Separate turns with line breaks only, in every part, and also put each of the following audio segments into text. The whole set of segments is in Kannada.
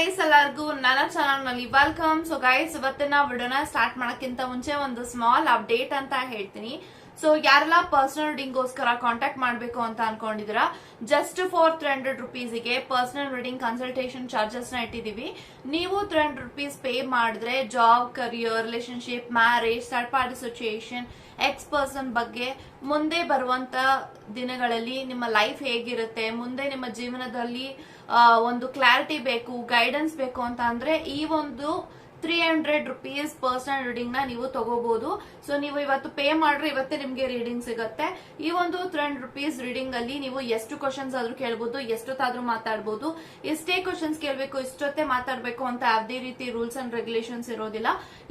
ಗೈಸ್ ಎಲ್ಲರಿಗೂ ನನ್ನ ಚಾನಲ್ನಲ್ಲಿ ವೆಲ್ಕಮ್ ಸೊ ಗೈಸ್ ಇವತ್ತಿನ ವಿಡಿಯೋನ ಸ್ಟಾರ್ಟ್ ಮಾಡೋಕ್ಕಿಂತ ಮುಂಚೆ ಒಂದು ಸ್ಮಾಲ್ ಅಪ್ಡೇಟ್ ಅಂತ ಹೇಳ್ತೀನಿ. ಸೊ ಯಾರೆಲ್ಲ ಪರ್ಸನಲ್ ರೀಡಿಂಗ್ಗೋಸ್ಕರ ಕಾಂಟ್ಯಾಕ್ಟ್ ಮಾಡಬೇಕು ಅಂತ ಅನ್ಕೊಂಡಿದ್ರ ಜಸ್ಟ್ ಫಾರ್ ತ್ರೀ ಹಂಡ್ರೆಡ್ ರುಪೀಸಿಗೆ ಪರ್ಸನಲ್ ರೀಡಿಂಗ್ ಕನ್ಸಲ್ಟೇಷನ್ ಚಾರ್ಜಸ್ನ ಇಟ್ಟಿದೀವಿ ನೀವು ತ್ರೀ ಹಂಡ್ರೆಡ್ ರುಪೀಸ್ ಪೇ ಮಾಡಿದ್ರೆ job career relationship marriage third party situation ex person ಬಗ್ಗೆ ಮುಂದೆ ಬರುವಂತ ದಿನಗಳಲ್ಲಿ ನಿಮ್ಮ ಲೈಫ್ ಹೇಗಿರುತ್ತೆ? ಮುಂದೆ ನಿಮ್ಮ ಜೀವನದಲ್ಲಿ ಒಂದು ಕ್ಲಾರಿಟಿ ಬೇಕು ಗೈಡೆನ್ಸ್ ಬೇಕು ಅಂತ ಅಂದ್ರೆ ಈ ಒಂದು ತ್ರೀ ಹಂಡ್ರೆಡ್ ರುಪೀಸ್ ಪರ್ಸನಲ್ ರೀಡಿಂಗ್ನ ನೀವು ತಗೋಬಹುದು ಸೊ ನೀವು ಇವತ್ತು ಪೇ ಮಾಡ್ರೆ ಇವತ್ತೇ ನಿಮ್ಗೆ ರೀಡಿಂಗ್ ಸಿಗುತ್ತೆ. ಈ ಒಂದು ತ್ರೀ ಹಂಡ್ರೆಡ್ ರುಪೀಸ್ ರೀಡಿಂಗ್ ಅಲ್ಲಿ ನೀವು ಎಷ್ಟು ಕ್ವಶನ್ಸ್ ಆದ್ರೂ ಕೇಳ್ಬೋದು, ಎಷ್ಟೊತ್ತಾದ್ರೂ ಮಾತಾಡಬಹುದು ಎಷ್ಟೇ ಕ್ವಶನ್ಸ್ ಕೇಳಬೇಕು, ಇಷ್ಟೊತ್ತೇ ಮಾತಾಡಬೇಕು ಅಂತ ಯಾವುದೇ ರೀತಿ ರೂಲ್ಸ್ ಅಂಡ್ ರೆಗ್ಯುಲೇಷನ್ಸ್ ಇರೋದಿಲ್ಲ.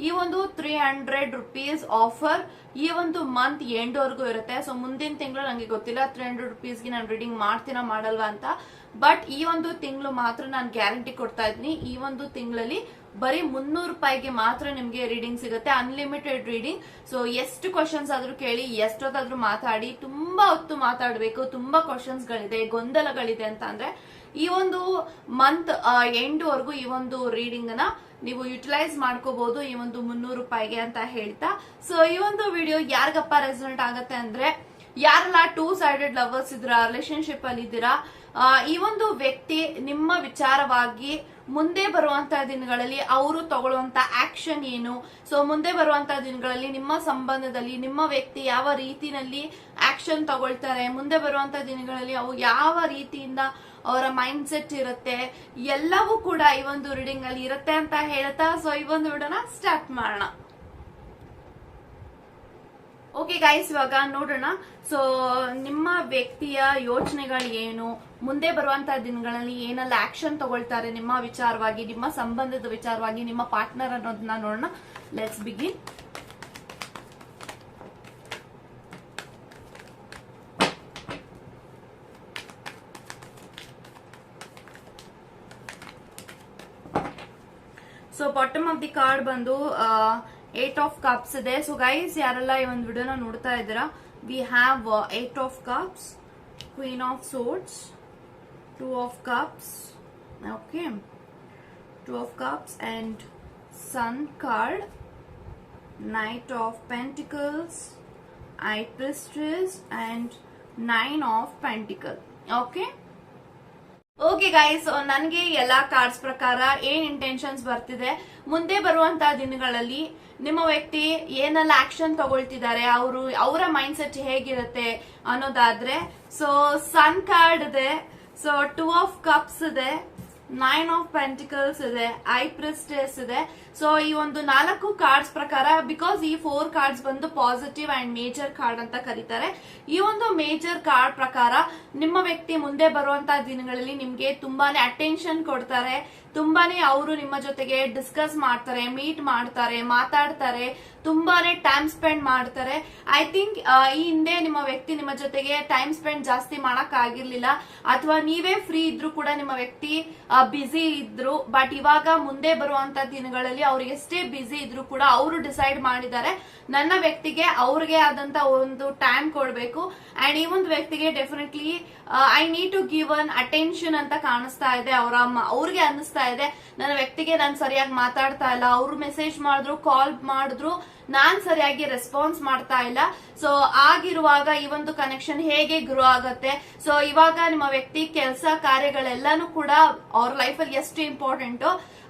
ಈ ಒಂದು ತ್ರೀ ಹಂಡ್ರೆಡ್ ರುಪೀಸ್ ಆಫರ್ ಈ ಒಂದು ಮಂತ್ ಎಂಡ್ ವರ್ಗೂ ಇರುತ್ತೆ. ಸೊ ಮುಂದಿನ ತಿಂಗಳು ನಂಗೆ ಗೊತ್ತಿಲ್ಲ ತ್ರೀ ಹಂಡ್ರೆಡ್ ರುಪೀಸ್ಗೆ ನಾನು ರೀಡಿಂಗ್ ಮಾಡ್ತೀನಾ, ಮಾಡಲ್ವಾ ಅಂತ. ಬಟ್ ಈ ಒಂದು ತಿಂಗಳು ಮಾತ್ರ ನಾನು ಗ್ಯಾರಂಟಿ ಕೊಡ್ತಾ ಇದ್ದೀನಿ. ಈ ಒಂದು ತಿಂಗಳಲ್ಲಿ ಬರೀ ಮುನ್ನೂರು ರೂಪಾಯಿಗೆ ಮಾತ್ರ ನಿಮಗೆ ರೀಡಿಂಗ್ ಸಿಗುತ್ತೆ ಅನ್ಲಿಮಿಟೆಡ್ ರೀಡಿಂಗ್ ಸೊ ಎಷ್ಟು ಕ್ವಶನ್ಸ್ ಆದ್ರೂ ಕೇಳಿ, ಎಷ್ಟೊತ್ತಾದ್ರೂ ಮಾತಾಡಿ, ತುಂಬಾ ಹೊತ್ತು ಮಾತಾಡಬೇಕು, ತುಂಬಾ ಕ್ವಶನ್ಸ್ ಗಳಿದೆ, ಗೊಂದಲಗಳಿದೆ ಅಂತ ಅಂದ್ರೆ, ಈ ಒಂದು ಮಂತ್ ಎಂಡ್ ವರೆಗೂ ಈ ಒಂದು ರೀಡಿಂಗ್ನ ನೀವು ಯುಟಿಲೈಸ್ ಮಾಡ್ಕೋಬಹುದು ಈ ಒಂದು ಮುನ್ನೂರು ರೂಪಾಯಿಗೆ ಅಂತ ಹೇಳ್ತಾ. ಸೊ ಈ ಒಂದು ವಿಡಿಯೋ ಯಾರಿಗಪ್ಪ ರೆಸಲ್ಟ್ ಆಗತ್ತೆ ಅಂದ್ರೆ, ಯಾರೆಲ್ಲ ಟೂ ಸೈಡೆಡ್ ಲವರ್ಸ್ ಇದ್ರ ರಿಲೇಶನ್ಶಿಪ್ ಅಲ್ಲಿ ಇದ್ದೀರಾ ಈ ಒಂದು ವ್ಯಕ್ತಿ ನಿಮ್ಮ ವಿಚಾರವಾಗಿ ಮುಂದೆ ಬರುವಂತ ದಿನಗಳಲ್ಲಿ ಅವರು ತಗೊಳ್ಳುವಂತ ಆಕ್ಷನ್ ಏನು? ಸೊ ಮುಂದೆ ಬರುವಂತ ದಿನಗಳಲ್ಲಿ ನಿಮ್ಮ ಸಂಬಂಧದಲ್ಲಿ, ನಿಮ್ಮ ವ್ಯಕ್ತಿ ಯಾವ ರೀತಿನಲ್ಲಿ ಆಕ್ಷನ್ ತಗೊಳ್ತಾರೆ? ಮುಂದೆ ಬರುವಂತ ದಿನಗಳಲ್ಲಿ ಅವು ಯಾವ ರೀತಿಯಿಂದ ಅವರ ಮೈಂಡ್ ಸೆಟ್ ಇರುತ್ತೆ? ಎಲ್ಲವೂ ಕೂಡ ಈ ಒಂದು ರೀಡಿಂಗ್ ಅಲ್ಲಿ ಇರುತ್ತೆ ಅಂತ ಹೇಳ್ತಾ ಸೊ ಈ ಒಂದು ವಿಡಿಯೋನ ಸ್ಟಾರ್ಟ್ ಮಾಡೋಣ. ಓಕೆ ಗೈಸ್ ಇವಾಗ ನೋಡೋಣ. ಸೊ ನಿಮ್ಮ ವ್ಯಕ್ತಿಯ ಯೋಚನೆಗಳು ಏನು? ಮುಂದೆ ಬರುವಂತಹ ದಿನಗಳಲ್ಲಿ ಏನೆಲ್ಲ ಆಕ್ಷನ್ ತಗೊಳ್ತಾರೆ ನಿಮ್ಮ ವಿಚಾರವಾಗಿ, ನಿಮ್ಮ ಸಂಬಂಧದ ವಿಚಾರವಾಗಿ, ನಿಮ್ಮ ಪಾರ್ಟ್ನರ್ ಅನ್ನೋದನ್ನ ನೋಡೋಣ. Let's begin so bottom of the card ಬಂದು ಏಟ್ ಆಫ್ ಕಪ್ಸ್ ಇದೆ. ಸೊ ಗೈಸ್ ಯಾರೆಲ್ಲ ಈ ಒಂದು ವಿಡಿಯೋನ ನೋಡ್ತಾ ಇದ್ದೀರಾ? We have eight of cups queen of swords two of cups okay two of cups and sun card knight of pentacles high priestess and nine of pentacle okay okay guys ನನಗೆ ಎಲ್ಲಾ ಕಾರ್ಡ್ಸ್ ಪ್ರಕಾರ ಏನ್ ಇಂಟೆನ್ಷನ್ಸ್ ಬರ್ತಿದೆ, ಮುಂದೆ ಬರುವಂತಹ ದಿನಗಳಲ್ಲಿ ನಿಮ್ಮ ವ್ಯಕ್ತಿ ಏನೆಲ್ಲ ಆಕ್ಷನ್ ತಗೊಳ್ತಿದ್ದಾರೆ, ಅವರು, ಅವರ ಮೈಂಡ್ ಸೆಟ್ ಹೇಗಿರುತ್ತೆ ಅನ್ನೋದಾದ್ರೆ ಸೊ ಸನ್ ಕಾರ್ಡ್ ಇದೆ ಸೊ ಟೂ ಆಫ್ ಕಪ್ಸ್ ಇದೆ ನೈನ್ ಆಫ್ ಪೆಂಟಿಕಲ್ಸ್ ಇದೆ ಐ ಪ್ರಿಸ್ಟೇಸ್ ಇದೆ ಸೊ ಈ ಒಂದು ನಾಲ್ಕು ಕಾರ್ಡ್ಸ್ ಪ್ರಕಾರ ಬಿಕಾಸ್ ಈ ಫೋರ್ ಕಾರ್ಡ್ಸ್ ಬಂದು ಪಾಸಿಟಿವ್ ಅಂಡ್ ಮೇಜರ್ ಕಾರ್ಡ್ ಅಂತ ಕರೀತಾರೆ, ಈ ಒಂದು ಮೇಜರ್ ಕಾರ್ಡ್ ಪ್ರಕಾರ ನಿಮ್ಮ ವ್ಯಕ್ತಿ ಮುಂದೆ ಬರುವಂತಹ ದಿನಗಳಲ್ಲಿ ನಿಮ್ಗೆ ತುಂಬಾನೇ ಅಟೆನ್ಷನ್ ಕೊಡ್ತಾರೆ. ತುಂಬಾನೇ ಅವರು ನಿಮ್ಮ ಜೊತೆಗೆ ಡಿಸ್ಕಸ್ ಮಾಡ್ತಾರೆ ಮೀಟ್ ಮಾಡ್ತಾರೆ, ಮಾತಾಡ್ತಾರೆ, ತುಂಬಾನೇ ಟೈಮ್ ಸ್ಪೆಂಡ್ ಮಾಡ್ತಾರೆ. ಐ ಥಿಂಕ್ ಈ ಹಿಂದೆ ನಿಮ್ಮ ವ್ಯಕ್ತಿ ನಿಮ್ಮ ಜೊತೆಗೆ ಟೈಮ್ ಸ್ಪೆಂಡ್ ಜಾಸ್ತಿ ಮಾಡಕ್ ಆಗಿರ್ಲಿಲ್ಲ ಅಥವಾ ನೀವೇ ಫ್ರೀ ಇದ್ರು ಕೂಡ ನಿಮ್ಮ ವ್ಯಕ್ತಿ ಬಿಸಿ ಇದ್ರು ಬಟ್ ಇವಾಗ ಮುಂದೆ ಬರುವಂತ ದಿನಗಳಲ್ಲಿ ಅವ್ರು ಎಷ್ಟೇ ಬ್ಯುಸಿ ಇದ್ರು ಕೂಡ ಅವರು ಡಿಸೈಡ್ ಮಾಡಿದ್ದಾರೆ. ನನ್ನ ವ್ಯಕ್ತಿಗೆ ಅವ್ರಿಗೆ ಆದಂತ ಒಂದು ಟೈಮ್ ಕೊಡಬೇಕು. ಅಂಡ್ ಈ ಒಂದು ವ್ಯಕ್ತಿಗೆ definitely I need to give an attention ಅಂತ ಕಾಣಿಸ್ತಾ ಇದೆ. ಅವರ ಅವ್ರಿಗೆ ಅನಿಸ್ತಾ ಇದೆ. ನನ್ನ ವ್ಯಕ್ತಿಗೆ ನಾನು ಸರಿಯಾಗಿ ಮಾತಾಡ್ತಾ ಇಲ್ಲ. ಅವ್ರು ಮೆಸೇಜ್ ಮಾಡಿದ್ರು ಕಾಲ್ ಮಾಡಿದ್ರು. ನಾನ್ ಸರಿಯಾಗಿ ರೆಸ್ಪಾನ್ಸ್ ಮಾಡ್ತಾ ಇಲ್ಲ. ಸೊ ಆಗಿರುವಾಗ ಈ ಒಂದು ಕನೆಕ್ಷನ್ ಹೇಗೆ ಗ್ರೋ ಆಗತ್ತೆ? ಸೊ ಇವಾಗ ನಿಮ್ಮ ವ್ಯಕ್ತಿ ಕೆಲಸ ಕಾರ್ಯಗಳೆಲ್ಲಾನು ಕೂಡ ಅವ್ರ ಅಲ್ಲಿ ಎಷ್ಟು ಇಂಪಾರ್ಟೆಂಟ್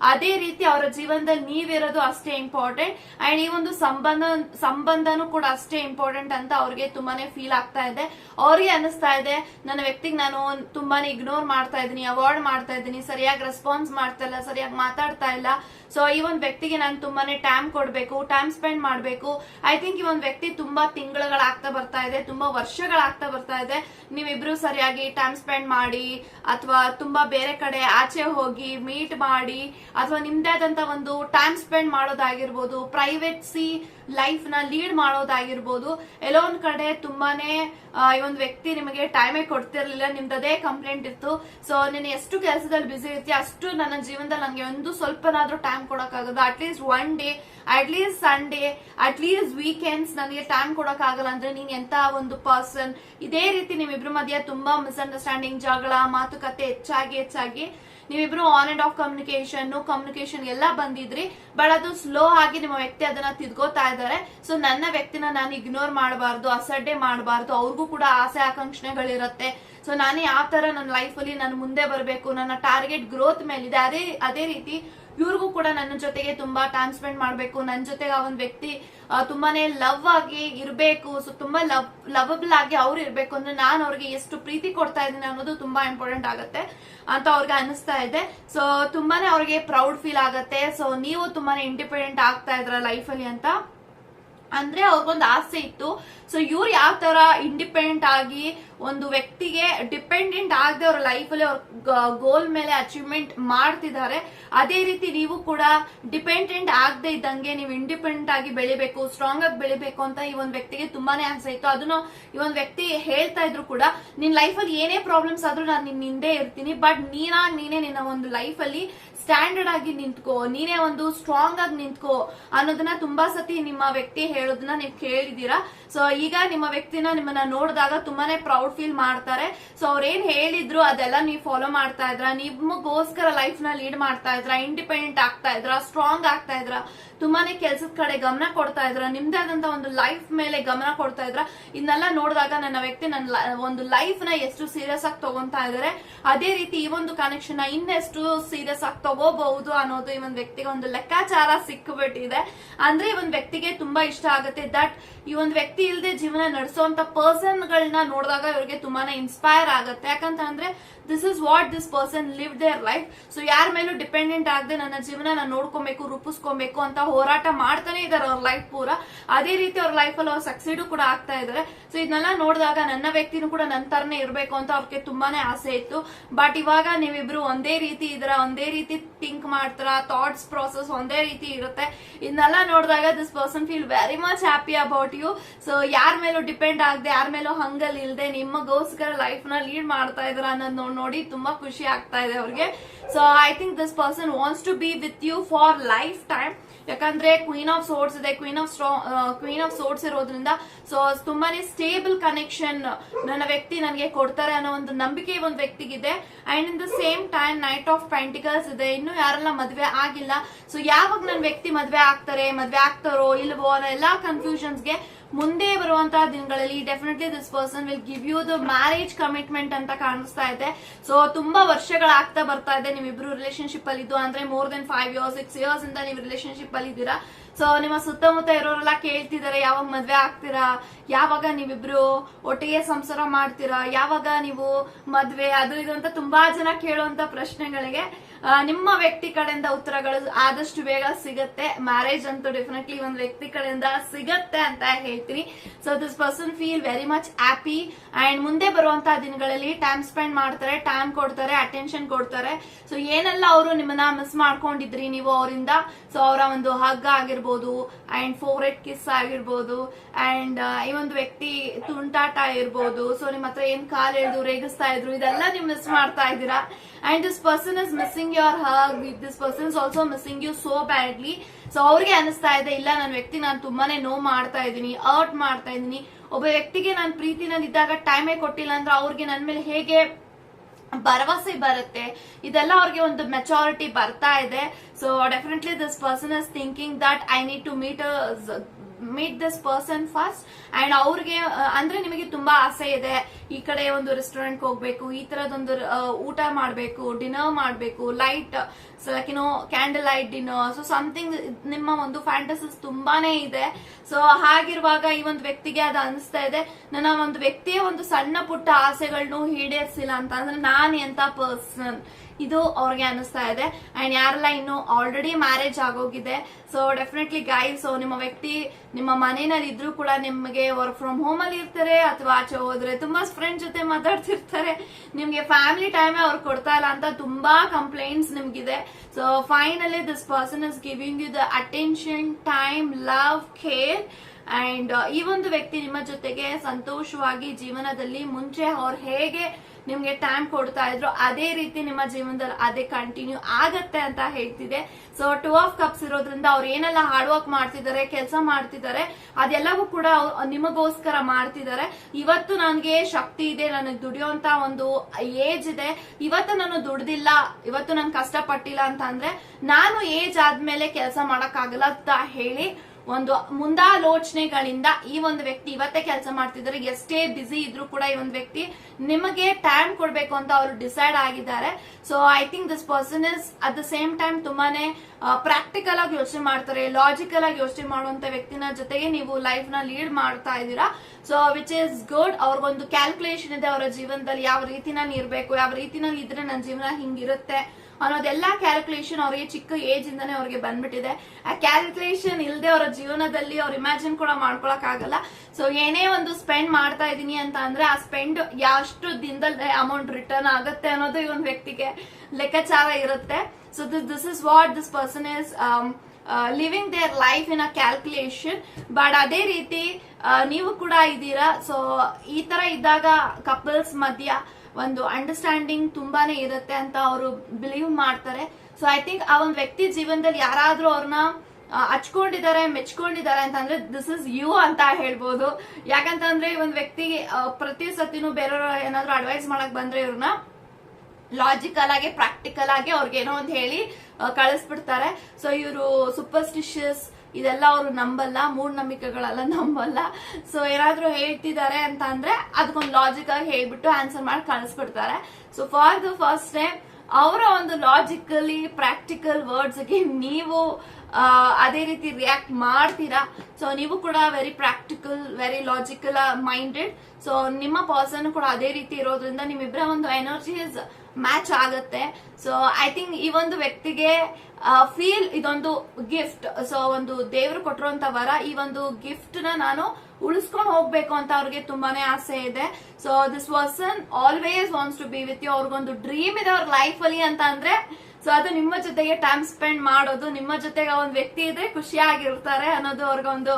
ಅದೇ ರೀತಿ ಅವರ ಜೀವನದಲ್ಲಿ ನೀವಿರೋದು ಅಷ್ಟೇ ಇಂಪಾರ್ಟೆಂಟ್ ಅಂಡ್ ಈ ಒಂದು ಸಂಬಂಧ, ಸಂಬಂಧನೂ ಕೂಡ ಅಷ್ಟೇ ಇಂಪಾರ್ಟೆಂಟ್ ಅಂತ ಅವ್ರಿಗೆ ತುಂಬಾನೇ ಫೀಲ್ ಆಗ್ತಾ ಇದೆ. ಅವ್ರಿಗೆ ಅನಿಸ್ತಾ ಇದೆ, ನನ್ನ ವ್ಯಕ್ತಿಗೆ ನಾನು ತುಂಬಾನೇ ಇಗ್ನೋರ್ ಮಾಡ್ತಾ ಇದ್ದೀನಿ ಅವಾಯ್ಡ್ ಮಾಡ್ತಾ ಇದ್ದೀನಿ, ಸರಿಯಾಗಿ ರೆಸ್ಪಾನ್ಸ್ ಮಾಡ್ತಾ ಇಲ್ಲ, ಸರಿಯಾಗಿ ಮಾತಾಡ್ತಾ ಇಲ್ಲ. ಸೊ ಈ ಒಂದು ವ್ಯಕ್ತಿಗೆ ನಾನು ತುಂಬಾನೇ ಟೈಮ್ ಕೊಡಬೇಕು ಟೈಮ್ ಸ್ಪೆಂಡ್ ಮಾಡಬೇಕು. ಐ ಥಿಂಕ್ ಈ ಒಂದು ವ್ಯಕ್ತಿ ತುಂಬಾ ತಿಂಗಳುಗಳಾಗ್ತಾ ಬರ್ತಾ ಇದೆ, ತುಂಬಾ ವರ್ಷಗಳಾಗ್ತಾ ಬರ್ತಾ ಇದೆ. ನೀವಿಬ್ರು ಸರಿಯಾಗಿ ಟೈಮ್ ಸ್ಪೆಂಡ್ ಮಾಡಿ, ಅಥವಾ ತುಂಬಾ ಬೇರೆ ಕಡೆ ಆಚೆ ಹೋಗಿ ಮೀಟ್ ಮಾಡಿ, ಅಥವಾ ನಿಮ್ದೇ ಆದಂತ ಒಂದು ಟೈಮ್ ಸ್ಪೆಂಡ್ ಮಾಡೋದಾಗಿರ್ಬೋದು ಪ್ರೈವೇಟ್ಸಿ ಲೈಫ್ನ ಲೀಡ್ ಮಾಡೋದಾಗಿರ್ಬೋದು, ಎಲ್ಲೋ ಒಂದ್ ಕಡೆ ತುಂಬಾನೇ ಈ ಒಂದು ವ್ಯಕ್ತಿ ನಿಮಗೆ ಟೈಮೇ ಕೊಡ್ತಿರ್ಲಿಲ್ಲ, ನಿಮ್ದದೇ ಕಂಪ್ಲೇಂಟ್ ಇತ್ತು. ಸೊ ನೀನು ಎಷ್ಟು ಕೆಲಸದಲ್ಲಿ ಬಿಸಿ ಇರ್ತೀಯ ಅಷ್ಟು ನನ್ನ ಜೀವನದಲ್ಲಿ ನನಗೆ ಒಂದು ಸ್ವಲ್ಪನಾದ್ರೂ time ಕೊಡಕ್ಕಾಗದು. At least one day at least Sunday at least weekends ನನಗೆ ಟೈಮ್ ಕೊಡಕ್ಕಾಗಲ್ಲ ಅಂದ್ರೆ ನೀನ್ ಎಂತ ಒಂದು ಪರ್ಸನ್ ಇದೇ ರೀತಿ ನಿಮ್ಮಿಬ್ರ ಮಧ್ಯೆ ತುಂಬಾ ಮಿಸ್ಅಂಡರ್ಸ್ಟ್ಯಾಂಡಿಂಗ್ ಜಗಳ, ಮಾತುಕತೆ ಹೆಚ್ಚಾಗಿ ಹೆಚ್ಚಾಗಿ ನೀವಿಬ್ರು on and off communication communication ಎಲ್ಲ ಬಂದಿದ್ರಿ. ಬಟ್ ಅದು ಸ್ಲೋ ಆಗಿ ನಿಮ್ಮ ವ್ಯಕ್ತಿ ಅದನ್ನ ತಿದ್ಕೋತಾ ಇದ್ದಾರೆ. ಸೊ ನನ್ನ ವ್ಯಕ್ತಿನ ನಾನು ಇಗ್ನೋರ್ ಮಾಡಬಾರ್ದು, ಅಸಡ್ಡೆ ಮಾಡಬಾರ್ದು. ಅವ್ರಿಗೂ ಕೂಡ ಆಸೆ ಆಕಾಂಕ್ಷೆಗಳಿರುತ್ತೆ. ಸೊ ನಾನು ಯಾವ ತರ ನನ್ನ ಅಲ್ಲಿ ನಾನು ಮುಂದೆ ಬರಬೇಕು. ನನ್ನ ಟಾರ್ಗೆಟ್ ಗ್ರೋತ್ ಮೇಲಿದೆ. ಅದೇ ಅದೇ ರೀತಿ ಇವ್ರಿಗೂ ಕೂಡ ನನ್ನ ಜೊತೆಗೆ ತುಂಬಾ ಟೈಮ್ ಸ್ಪೆಂಡ್ ಮಾಡಬೇಕು. ನನ್ನ ಜೊತೆಗೆ ಆ ಒಂದು ವ್ಯಕ್ತಿ ತುಂಬಾನೇ ಲವ್ ಆಗಿ ಇರಬೇಕು. ಸೊ ತುಂಬಾ ಲವ್ ಲವಬಲ್ ಆಗಿ ಅವ್ರು ಇರಬೇಕು ಅಂದ್ರೆ ನಾನು ಅವ್ರಿಗೆ ಎಷ್ಟು ಪ್ರೀತಿ ಕೊಡ್ತಾ ಇದ್ದೀನಿ ಅನ್ನೋದು ತುಂಬಾ ಇಂಪಾರ್ಟೆಂಟ್ ಆಗುತ್ತೆ ಅಂತ ಅವ್ರಿಗೆ ಅನಿಸ್ತಾ ಇದೆ. ಸೊ ತುಂಬಾನೇ ಅವ್ರಿಗೆ ಪ್ರೌಡ್ ಫೀಲ್ ಆಗುತ್ತೆ. ಸೊ ನೀವು ತುಂಬಾನೇ ಇಂಡಿಪೆಂಡೆಂಟ್ ಆಗ್ತಾ ಇದ್ರ ಅಲ್ಲಿ ಅಂತ. ಅಂದ್ರೆ ಅವ್ರಿಗೊಂದು ಆಸೆ ಇತ್ತು. ಸೊ ಇವ್ರು ಯಾವ ತರ ಇಂಡಿಪೆಂಡೆಂಟ್ ಆಗಿ ಒಂದು ವ್ಯಕ್ತಿಗೆ ಡಿಪೆಂಡೆಂಟ್ ಆಗದೆ ಅವ್ರ ಲೈಫಲ್ಲಿ ಅವ್ರ ಗೋಲ್ ಮೇಲೆ ಅಚೀವ್ಮೆಂಟ್ ಮಾಡ್ತಿದ್ದಾರೆ. ಅದೇ ರೀತಿ ನೀವು ಕೂಡ ಡಿಪೆಂಡೆಂಟ್ ಆಗದೆ ಇದ್ದಂಗೆ ನೀವು ಇಂಡಿಪೆಂಡೆಂಟ್ ಆಗಿ ಬೆಳಿಬೇಕು ಸ್ಟ್ರಾಂಗ್ ಆಗಿ ಬೆಳಿಬೇಕು ಅಂತ ಈ ಒಂದು ವ್ಯಕ್ತಿಗೆ ತುಂಬಾನೇ ಆಸೆ ಇತ್ತು. ಅದನ್ನು ಈ ಒಂದು ವ್ಯಕ್ತಿ ಹೇಳ್ತಾ ಇದ್ರು ಕೂಡ, ನಿನ್ ಲೈಫಲ್ಲಿ ಏನೇ ಪ್ರಾಬ್ಲಮ್ಸ್ ಆದ್ರೂ ನಾನು ನಿನ್ ಹಿಂದೆ ಇರ್ತೀನಿ ಬಟ್ ನೀನ ನೀನೇ ನಿನ್ನ ಒಂದು ಲೈಫಲ್ಲಿ ಸ್ಟ್ಯಾಂಡರ್ಡ್ ಆಗಿ ನಿಂತ್ಕೋ, ನೀನೇ ಒಂದು ಸ್ಟ್ರಾಂಗ್ ಆಗಿ ನಿಂತ್ಕೋ ಅನ್ನೋದನ್ನ ತುಂಬಾ ಸತಿ ನಿಮ್ಮ ವ್ಯಕ್ತಿ ಹೇಳೋದನ್ನ ನೀವು ಕೇಳಿದೀರಾ ಸೊ ಈಗ ನಿಮ್ಮ ವ್ಯಕ್ತಿನ ನಿಮ್ಮನ್ನ ನೋಡಿದಾಗ ತುಂಬಾನೇ ಪ್ರೌಡ್ ಫೀಲ್ ಮಾಡ್ತಾರೆ. ಸೊ ಅವ್ರೇನ್ ಹೇಳಿದ್ರು ಅದೆಲ್ಲ ನೀವು ಫಾಲೋ ಮಾಡ್ತಾ ಇದ್ರ, ನಿಮಗೋಸ್ಕರ ಲೈಫ್ನ ಲೀಡ್ ಮಾಡ್ತಾ ಇದ್ರ ಇಂಡಿಪೆಂಡೆಂಟ್ ಆಗ್ತಾ ಇದ್ರ ಸ್ಟ್ರಾಂಗ್ ಆಗ್ತಾ ಇದ್ರ, ತುಂಬಾನೇ ಕೆಲ್ಸದ ಕಡೆ ಗಮನ ಕೊಡ್ತಾ ಇದ್ರ ನಿಮ್ದೇ ಆದಂತ ಒಂದು ಲೈಫ್ ಮೇಲೆ ಗಮನ ಕೊಡ್ತಾ ಇದ್ರ, ಇದನ್ನೆಲ್ಲ ನೋಡಿದಾಗ ನನ್ನ ವ್ಯಕ್ತಿ ನನ್ನ ಒಂದು ಲೈಫ್ನ ಎಷ್ಟು ಸೀರಿಯಸ್ ಆಗಿ ತಗೊಂತಾ ಇದಾರೆ, ಅದೇ ರೀತಿ ಈ ಒಂದು ಕನೆಕ್ಷನ್ನ ಇನ್ನೆಷ್ಟು ಸೀರಿಯಸ್ ಆಗಿ ತಗೋಬಹುದು ಅನ್ನೋದು ಈ ಒಂದು ವ್ಯಕ್ತಿಗೆ ಒಂದು ಲೆಕ್ಕಾಚಾರ ಸಿಕ್ಕಿಬಿಟ್ಟಿದೆ ಅಂದ್ರೆ ಈ ಒಂದು ವ್ಯಕ್ತಿಗೆ ತುಂಬಾ ಇಷ್ಟ ಆಗುತ್ತೆ. ದಟ್ ಈ ಒಂದು ವ್ಯಕ್ತಿ ಇಲ್ಲದೆ ಜೀವನ ನಡೆಸುವಂತ ಪರ್ಸನ್ ಗಳನ್ನ ನೋಡಿದಾಗ ಇವ್ರಿಗೆ ತುಂಬಾನೇ ಇನ್ಸ್ಪೈರ್ ಆಗುತ್ತೆ. ಯಾಕಂತ ಅಂದ್ರೆ this is what this person live their life so ಯಾರ ಮೇಲೂ ಡಿಪೆಂಡೆಂಟ್ ಆಗದೆ ನನ್ನ ಜೀವನ ನಾನು ನೋಡ್ಕೊಬೇಕು, ರೂಪಿಸ್ಕೊಬೇಕು ಅಂತ ಹೋರಾಟ ಮಾಡ್ತಾನೆ ಇದಾರೆ ಅವ್ರ ಲೈಫ್ ಪೂರ. ಅದೇ ರೀತಿ ಅವ್ರ ಲೈಫ್ ಅಲ್ಲಿ ಅವ್ರು ಸಕ್ಸೀಡು ಕೂಡ ಆಗ್ತಾ ಇದಾರೆ. ಸೊ ಇದನ್ನೆಲ್ಲ ನೋಡಿದಾಗ ನನ್ನ ವ್ಯಕ್ತಿನೂ ಕೂಡ ನನ್ನ ತರನೇ ಇರಬೇಕು ಅಂತ ಅವ್ರಿಗೆ ತುಂಬಾನೇ ಆಸೆ ಇತ್ತು. ಬಟ್ ಇವಾಗ ನೀವಿಬ್ರು ಒಂದೇ ರೀತಿ ಇದರ ಒಂದೇ ರೀತಿ ಥಿಂಕ್ ಮಾಡ್ತಾರ ಥಾಟ್ಸ್ ಪ್ರಾಸೆಸ್ ಒಂದೇ ರೀತಿ ಇರುತ್ತೆ. ಇದನ್ನೆಲ್ಲ ನೋಡಿದಾಗ this person feel very much happy about you so ಯಾರ ಮೇಲೂ ಡಿಪೆಂಡ್ ಆಗದೆ, ಯಾರ ಮೇಲೂ ಹಂಗಲ್ ಇಲ್ದೆ ನಿಮಗೋಸ್ಕರ ಲೈಫ್ನ ಲೀಡ್ ಮಾಡ್ತಾ ಇದ್ರ ಅನ್ನೋದ್ ನೋಡ್ ತುಂಬಾ ಖುಷಿ ಆಗ್ತಾ ಇದೆ ಅವ್ರಿಗೆ. So I think this person wants to be with you for lifetime ಯಾಕಂದ್ರೆ ಕ್ವೀನ್ ಆಫ್ ಸೋರ್ಟ್ಸ್ ಇದೆ. Queen of strong queen of swords ಇರೋದ್ರಿಂದ ಸೊ ತುಂಬಾನೇ ಸ್ಟೇಬಲ್ ಕನೆಕ್ಷನ್ ನನ್ನ ವ್ಯಕ್ತಿ ನನಗೆ ಕೊಡ್ತಾರೆ ಅನ್ನೋ ಒಂದು ನಂಬಿಕೆ ಒಂದು ವ್ಯಕ್ತಿಗಿದೆ. And in the same time knight of pentacles ಇದೆ. ಇನ್ನು ಯಾರೆಲ್ಲ ಮದ್ವೆ ಆಗಿಲ್ಲ. ಸೊ ಯಾವಾಗ ನನ್ನ ವ್ಯಕ್ತಿ ಮದ್ವೆ ಆಗ್ತಾರೆ, ಮದ್ವೆ ಆಗ್ತಾರೋ ಇಲ್ವೋ ಅನ್ನೋ ಎಲ್ಲಾ ಕನ್ಫ್ಯೂಷನ್ಸ್ಗೆ ಮುಂದೆ ಬರುವಂತಹ ದಿನಗಳಲ್ಲಿ definitely this person will give you the marriage commitment ಅಂತ ಕಾಣಿಸ್ತಾ ಇದೆ. ಸೊ ತುಂಬಾ ವರ್ಷಗಳಾಗ್ತಾ ಬರ್ತಾ ಇದೆ. ನೀವಿಬ್ರು ರಿಲೇಶನ್ಶಿಪ್ ಅಲ್ಲಿ ಇದ್ದು ಅಂದ್ರೆ more than five years six years ಇಂದ ನೀವು ರಿಲೇಶನ್ಶಿಪ್ ಅಲ್ಲಿ ಇದ್ದೀರಾ. ಸೊ ನಿಮ್ಮ ಸುತ್ತಮುತ್ತ ಇರೋರೆಲ್ಲ ಕೇಳ್ತಿದಾರೆ, ಯಾವಾಗ ಮದ್ವೆ ಆಗ್ತೀರಾ, ಯಾವಾಗ ನೀವಿಬ್ರು ಒಟ್ಟಿಗೆ ಸಂಸಾರ ಮಾಡ್ತೀರಾ, ಯಾವಾಗ ನೀವು ಮದ್ವೆ, ಅದು ಇದು ಅಂತ ತುಂಬಾ ಜನ ಕೇಳುವಂತ ಪ್ರಶ್ನೆಗಳಿಗೆ ನಿಮ್ಮ ವ್ಯಕ್ತಿ ಕಡೆಯಿಂದ ಉತ್ತರಗಳು ಆದಷ್ಟು ಬೇಗ ಸಿಗತ್ತೆ. ಮ್ಯಾರೇಜ್ ಅಂತೂ ಡೆಫಿನೆಟ್ಲಿ ಒಂದು ವ್ಯಕ್ತಿ ಕಡೆಯಿಂದ ಸಿಗತ್ತೆ ಅಂತ ಹೇಳ್ತೀನಿ. So this person feel very much happy and ಮುಂದೆ ಬರುವಂತಹ ದಿನಗಳಲ್ಲಿ ಟೈಮ್ ಸ್ಪೆಂಡ್ ಮಾಡ್ತಾರೆ ಟೈಮ್ ಕೊಡ್ತಾರೆ ಅಟೆನ್ಷನ್ ಕೊಡ್ತಾರೆ. ಸೊ ಏನೆಲ್ಲ ಅವರು ನಿಮ್ಮನ್ನ ಮಿಸ್ ಮಾಡ್ಕೊಂಡಿದ್ರಿ ನೀವು ಅವರಿಂದ? ಸೊ ಅವರ ಒಂದು ಹಗ್ ಆಗಿರ್ಬೋದು ಅಂಡ್ ಫೋರೆಟ್ ಕಿಸ್ ಆಗಿರ್ಬೋದು ಅಂಡ್ ಈ ಒಂದು ವ್ಯಕ್ತಿ ತುಂಟಾಟ ಇರ್ಬೋದು ಸೊ ನಿಮ್ಮ ಹತ್ರ ಏನ್ ಕಾಲ್ ಎಳ್ದು ರೇಗಿಸ್ತಾ ಇದ್ರು, ಇದೆಲ್ಲ ನೀವು ಮಿಸ್ ಮಾಡ್ತಾ ಇದ್ದೀರಾ? And this person is missing your hug this person is also missing you so badly so ಅವ್ರಿಗೆ ಅನಿಸ್ತಾ ಇದೆ, ಇಲ್ಲ, ನನ್ನ ವ್ಯಕ್ತಿ ನಾನು ತುಂಬಾನೇ ನೋವು ಮಾಡ್ತಾ ಇದ್ದೀನಿ ಅರ್ಟ್ ಮಾಡ್ತಾ ಇದ್ದೀನಿ. ಒಬ್ಬ ವ್ಯಕ್ತಿಗೆ ನಾನು ಪ್ರೀತಿನಲ್ಲಿದ್ದಾಗ ಟೈಮೇ ಕೊಟ್ಟಿಲ್ಲ ಅಂದ್ರೆ ಅವ್ರಿಗೆ ನನ್ನ ಮೇಲೆ ಹೇಗೆ ಭರವಸೆ ಬರುತ್ತೆ. ಇದೆಲ್ಲ ಅವ್ರಿಗೆ ಒಂದು ಮೆಚಾರಿಟಿ ಬರ್ತಾ ಇದೆ. So definitely this person is thinking that I need to meet meet this person first and ಅವ್ರಿಗೆ ಅಂದ್ರೆ ನಿಮಗೆ ತುಂಬಾ ಆಸೆ ಇದೆ. ಈ ಕಡೆ ಒಂದು ರೆಸ್ಟೋರೆಂಟ್ ಹೋಗ್ಬೇಕು, ಈ ತರದೊಂದು ಊಟ ಮಾಡಬೇಕು ಡಿನ್ನರ್ ಮಾಡಬೇಕು ಲೈಟ್ ಲೈಕ್ ಏನೋ candle light dinner so something ನಿಮ್ಮ ಒಂದು ಫ್ಯಾಂಟಸಿಸ್ ತುಂಬಾನೇ ಇದೆ. ಸೊ ಹಾಗಿರುವಾಗ ಈ ಒಂದು ವ್ಯಕ್ತಿಗೆ ಅದು ಅನಿಸ್ತಾ ಇದೆ, ನನ್ನ ಒಂದು ವ್ಯಕ್ತಿಯ ಒಂದು ಸಣ್ಣ ಪುಟ್ಟ ಆಸೆಗಳನ್ನು ಈಡೇರಿಸಿಲ್ಲ ಅಂತ, ಅಂದ್ರೆ ನಾನು ಎಂತ ಪರ್ಸನ್ ಇದು ಅವ್ರಿಗೆ ಅನಿಸ್ತಾ ಇದೆ. ಅಂಡ್ ಯಾರೆಲ್ಲ ಇನ್ನು ಆಲ್ರೆಡಿ ಮ್ಯಾರೇಜ್ ಆಗೋಗಿದೆ ಸೊ ಡೆಫಿನೆಟ್ಲಿ ಗೈಸ್ ಸೊ ನಿಮ್ಮ ವ್ಯಕ್ತಿ, ನಿಮ್ಮ ಮನೆಯಲ್ಲಿ ಇದ್ರೂ ಕೂಡ ನಿಮಗೆ ವರ್ಕ್ ಫ್ರಮ್ ಹೋಮ್ ಅಲ್ಲಿ ಇರ್ತಾರೆ ಅಥವಾ ಆಚೆ ಹೋದ್ರೆ ತುಂಬಾ ಫ್ರೆಂಡ್ ಜೊತೆ ಮಾತಾಡ್ತಿರ್ತಾರೆ. ನಿಮ್ಗೆ ಫ್ಯಾಮಿಲಿ ಟೈಮ್ ಅವ್ರು ಕೊಡ್ತಾ ಇಲ್ಲ ಅಂತ ತುಂಬಾ complaints ನಿಮ್ಗಿದೆ. So finally this person is giving you the attention time love care and ಈ ಒಂದು ವ್ಯಕ್ತಿ ನಿಮ್ಮ ಜೊತೆಗೆ ಸಂತೋಷವಾಗಿ ಜೀವನದಲ್ಲಿ ಮುಂಚೆ ಅವ್ರು ಹೇಗೆ ನಿಮ್ಗೆ ಟೈಮ್ ಕೊಡ್ತಾ ಇದ್ರು, ಅದೇ ರೀತಿ ನಿಮ್ಮ ಜೀವನದಲ್ಲಿ ಅದೇ ಕಂಟಿನ್ಯೂ ಆಗತ್ತೆ ಅಂತ ಹೇಳ್ತಿದೆ. ಸೊ ಟೂ ಆಫ್ ಕಪ್ಸ್ ಇರೋದ್ರಿಂದ ಅವ್ರು ಏನೆಲ್ಲ ಹಾರ್ಡ್ ವರ್ಕ್ ಮಾಡ್ತಿದ್ದಾರೆ, ಕೆಲಸ ಮಾಡ್ತಿದ್ದಾರೆ, ಅದೆಲ್ಲವೂ ಕೂಡ ನಿಮಗೋಸ್ಕರ ಮಾಡ್ತಿದ್ದಾರೆ. ಇವತ್ತು ನನಗೆ ಶಕ್ತಿ ಇದೆ, ನನಗೆ ದುಡಿಯೋಂತ ಒಂದು ಏಜ್ ಇದೆ. ಇವತ್ತು ನಾನು ದುಡ್ದಿಲ್ಲ, ಇವತ್ತು ನಾನು ಕಷ್ಟಪಟ್ಟಿಲ್ಲ ಅಂತ ಅಂದ್ರೆ ನಾನು ಏಜ್ ಆದ್ಮೇಲೆ ಕೆಲಸ ಮಾಡಕ್ಕಾಗಲ್ಲ ಅಂತ ಹೇಳಿ ಒಂದು ಮುಂದಾಲೋಚನೆಗಳಿಂದ ಈ ಒಂದು ವ್ಯಕ್ತಿ ಇವತ್ತೇ ಕೆಲಸ ಮಾಡ್ತಿದ್ದಾರೆ. ಎಷ್ಟೇ ಬಿಸಿ ಇದ್ರೂ ಕೂಡ ಈ ಒಂದು ವ್ಯಕ್ತಿ ನಿಮಗೆ ಟೈಮ್ ಕೊಡ್ಬೇಕು ಅಂತ ಅವರು ಡಿಸೈಡ್ ಆಗಿದ್ದಾರೆ. So I think this person is at the same time ತುಂಬಾನೇ ಪ್ರಾಕ್ಟಿಕಲ್ ಆಗಿ ಯೋಚನೆ ಮಾಡ್ತಾರೆ ಲಾಜಿಕಲ್ ಆಗಿ ಯೋಚನೆ ಮಾಡುವಂತ ವ್ಯಕ್ತಿನ ಜೊತೆಗೆ ನೀವು ಲೈಫ್ನ ಲೀಡ್ ಮಾಡ್ತಾ ಇದ್ದೀರಾ. ಸೊ ವಿಚ್ ಇಸ್ ಗುಡ್ ಅವ್ರಿಗೊಂದು ಕ್ಯಾಲ್ಕುಲೇಷನ್ ಇದೆ. ಅವರ ಜೀವನದಲ್ಲಿ ಯಾವ ರೀತಿ ನಾನು ಇರ್ಬೇಕು ಯಾವ ರೀತಿನಲ್ಲಿ ಇದ್ರೆ ನನ್ನ ಜೀವನ ಹಿಂಗಿರುತ್ತೆ. ಅನ್ನೋದೆಲ್ಲ ಕ್ಯಾಲ್ಕುಲೇಷನ್ ಅವರಿಗೆ ಚಿಕ್ಕ ಏಜ್ ಇಂದಾನೆ ಅವ್ರಿಗೆ ಬಂದ್ಬಿಟ್ಟಿದೆ. ಆ ಕ್ಯಾಲ್ಕುಲೇಷನ್ ಇಲ್ಲದೆ ಅವರ ಜೀವನದಲ್ಲಿ ಅವ್ರು ಇಮ್ಯಾಜಿನ್ ಕೂಡ ಮಾಡ್ಕೊಳಕ್ ಆಗಲ್ಲ. ಸೊ ಏನೇ ಒಂದು ಸ್ಪೆಂಡ್ ಮಾಡ್ತಾ ಇದೀನಿ ಅಂತ ಅಂದ್ರೆ ಆ ಸ್ಪೆಂಡ್ ಎಷ್ಟು ದಿನದಲ್ಲಿ ಅಮೌಂಟ್ ರಿಟರ್ನ್ ಆಗುತ್ತೆ ಅನ್ನೋದು ಈ ಒಂದು ವ್ಯಕ್ತಿಗೆ ಲೆಕ್ಕಾಚಾರ ಇರುತ್ತೆ. So this this is what this person is living their life in a calculation but ಅದೇ ರೀತಿ ನೀವು ಕೂಡ ಇದ್ದೀರಾ. ಸೊ ಈ ತರ ಇದ್ದಾಗ ಕಪಲ್ಸ್ ಮಧ್ಯ ಒಂದು ಅಂಡರ್ಸ್ಟ್ಯಾಂಡಿಂಗ್ ತುಂಬಾನೇ ಇರುತ್ತೆ ಅಂತ ಅವರು ಬಿಲೀವ್ ಮಾಡ್ತಾರೆ. ಸೊ ಐ ಥಿಂಕ್ ಆ ಒಂದು ವ್ಯಕ್ತಿ ಜೀವನದಲ್ಲಿ ಯಾರಾದ್ರೂ ಅವ್ರನ್ನ ಹಚ್ಕೊಂಡಿದ್ದಾರೆ, ಮೆಚ್ಕೊಂಡಿದ್ದಾರೆ ಅಂತಂದ್ರೆ ದಿಸ್ ಇಸ್ ಯು ಅಂತ ಹೇಳ್ಬೋದು. ಯಾಕಂತಂದ್ರೆ ಒಂದು ವ್ಯಕ್ತಿಗೆ ಪ್ರತಿ ಸತಿನೂ ಬೇರೆಯವ್ರು ಏನಾದ್ರು ಅಡ್ವೈಸ್ ಮಾಡಕ್ ಬಂದ್ರೆ ಇವ್ರನ್ನ ಲಾಜಿಕಲ್ ಆಗಿ ಪ್ರಾಕ್ಟಿಕಲ್ ಆಗಿ ಅವ್ರಿಗೆ ಏನೋ ಒಂದು ಹೇಳಿ ಕಳಿಸ್ಬಿಡ್ತಾರೆ. ಸೊ ಇವರು ಸೂಪರ್ಸ್ಟಿಷಿಯಸ್ ಇದೆಲ್ಲ ಅವರು ನಂಬಲ್ಲ ಮೂಢನಂಬಿಕೆಗಳೆಲ್ಲ ನಂಬಲ್ಲ. ಸೊ ಏನಾದ್ರೂ ಹೇಳ್ತಿದ್ದಾರೆ ಅಂತ ಅಂದ್ರೆ ಅದಕ್ಕೊಂದು ಲಾಜಿಕ್ ಆಗಿ ಹೇಳ್ಬಿಟ್ಟು ಆನ್ಸರ್ ಮಾಡಿ ಕಳಿಸ್ಬಿಡ್ತಾರೆ. So for the first time ಅವರ ಒಂದು ಲಾಜಿಕಲಿ ಪ್ರಾಕ್ಟಿಕಲ್ ವರ್ಡ್ಸ್ಗೆ ನೀವು ಅದೇ ರೀತಿ ರಿಯಾಕ್ಟ್ ಮಾಡ್ತೀರಾ? ಸೊ ನೀವು ಕೂಡ very practical very logical minded so ನಿಮ್ಮ ಪರ್ಸನ್ ಕೂಡ ಅದೇ ರೀತಿ ಇರೋದ್ರಿಂದ ನಿಮ್ಮಿಬ್ಬರ ಒಂದು ಎನರ್ಜೀಸ್ ಮ್ಯಾಚ್ ಆಗುತ್ತೆ. ಸೊ ಐ ಥಿಂಕ್ ಈ ಒಂದು ವ್ಯಕ್ತಿಗೆ ಫೀಲ್ ಇದೊಂದು ಗಿಫ್ಟ್ ಸೊ ಒಂದು ದೇವರು ಕೊಟ್ಟಿರುವಂತ ವರ ಈ ಒಂದು ಗಿಫ್ಟ್ನ ನಾನು ಉಳಿಸ್ಕೊಂಡು ಹೋಗ್ಬೇಕು ಅಂತ ಅವ್ರಿಗೆ ತುಂಬಾನೇ ಆಸೆ ಇದೆ. So this person always wants to be with you ಅವ್ರಿಗೊಂದು ಡ್ರೀಮ್ ಇದೆ ಅವ್ರ ಲೈಫ್ ಅಲ್ಲಿ ಅಂತ ಅಂದ್ರೆ ಸೊ ಅದು ನಿಮ್ಮ ಜೊತೆಗೆ ಟೈಮ್ ಸ್ಪೆಂಡ್ ಮಾಡೋದು, ನಿಮ್ಮ ಜೊತೆಗೆ ಒಂದು ವ್ಯಕ್ತಿ ಇದ್ರೆ ಖುಷಿಯಾಗಿರ್ತಾರೆ ಅನ್ನೋದು ಅವ್ರಿಗೊಂದು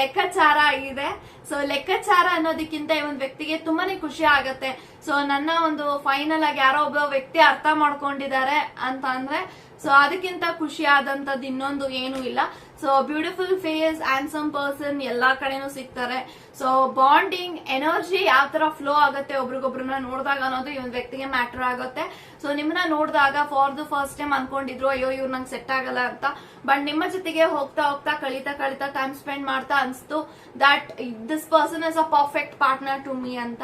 ಲೆಕ್ಕಾಚಾರ ಆಗಿದೆ ಸೊ ಲೆಕ್ಕಾಚಾರ ಅನ್ನೋದಕ್ಕಿಂತ ಈ ಒಂದು ವ್ಯಕ್ತಿಗೆ ತುಂಬಾನೇ ಖುಷಿ ಆಗತ್ತೆ. ಸೊ ನನ್ನ ಒಂದು ಫೈನಲ್ ಆಗಿ ಯಾರೋ ಒಬ್ಬ ವ್ಯಕ್ತಿ ಅರ್ಥ ಮಾಡ್ಕೊಂಡಿದ್ದಾರೆ ಅಂತ ಅಂದ್ರೆ ಸೊ ಅದಕ್ಕಿಂತ ಖುಷಿ ಆದಂತದ್ದು ಇನ್ನೊಂದು ಏನು ಇಲ್ಲ. So beautiful face handsome person ಎಲ್ಲಾ ಕಡೆನೂ ಸಿಗ್ತಾರೆ. ಸೊ ಬಾಂಡಿಂಗ್ ಎನರ್ಜಿ ಯಾವ ತರ ಫ್ಲೋ ಆಗುತ್ತೆ ಒಬ್ರಿಗೊಬ್ರನ್ನ ನೋಡಿದಾಗ ಅನ್ನೋದು ಒಂದು ವ್ಯಕ್ತಿಗೆ ಮ್ಯಾಟರ್ ಆಗುತ್ತೆ. ಸೊ ನಿಮ್ಮನ್ನ ನೋಡಿದಾಗ ಫಾರ್ ದ ಫಸ್ಟ್ ಟೈಮ್ ಅನ್ಕೊಂಡಿದ್ರು, ಅಯ್ಯೋ, ಇವ್ರು ನಂಗೆ ಸೆಟ್ ಆಗಲ್ಲ ಅಂತ. ಬಟ್ ನಿಮ್ಮ ಜೊತೆಗೆ ಹೋಗ್ತಾ ಹೋಗ್ತಾ, ಕಳೀತಾ ಕಳೀತಾ ಟೈಮ್ ಸ್ಪೆಂಡ್ ಮಾಡ್ತಾ ಅನ್ಸ್ತು that this person is a perfect partner to me ಅಂತ.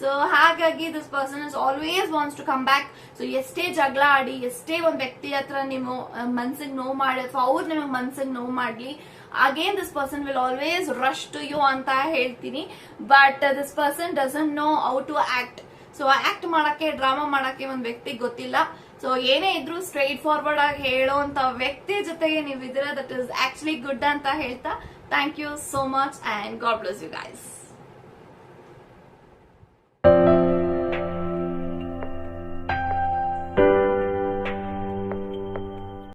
ಸೊ ಹಾಗಾಗಿ this person is always wants to come back so ಎಷ್ಟೇ ಜಗಳ ಆಡಿ, ಎಷ್ಟೇ ಒಂದ್ ವ್ಯಕ್ತಿ ಹತ್ರ ನೀವು ಮನ್ಸಿಗೆ ನೋವು ಮಾಡಿ ಅಥವಾ ಅವ್ರು ನಿಮಗೆ ಮನ್ಸಿಗೆ ನೋವು ಮಾಡ್ಲಿ again this person will always rush to you ಅಂತ ಹೇಳ್ತೀನಿ. But this person doesn't know how to act so act ಮಾಡಕ್ಕೆ ಡ್ರಾಮಾ ಮಾಡಕ್ಕೆ ಒಂದ್ ವ್ಯಕ್ತಿ ಗೊತ್ತಿಲ್ಲ. ಸೊ ಏನೇ ಇದ್ರು ಸ್ಟ್ರೈಟ್ ಫಾರ್ವರ್ಡ್ ಆಗಿ ಹೇಳೋಂತ ವ್ಯಕ್ತಿ ಜೊತೆಗೆ ನೀವು ಇದ್ದೀರಾ ದಟ್ ಇಸ್ ಆಕ್ಚುಲಿ ಗುಡ್ ಅಂತ ಹೇಳ್ತಾ. Thank you so much and God bless you guys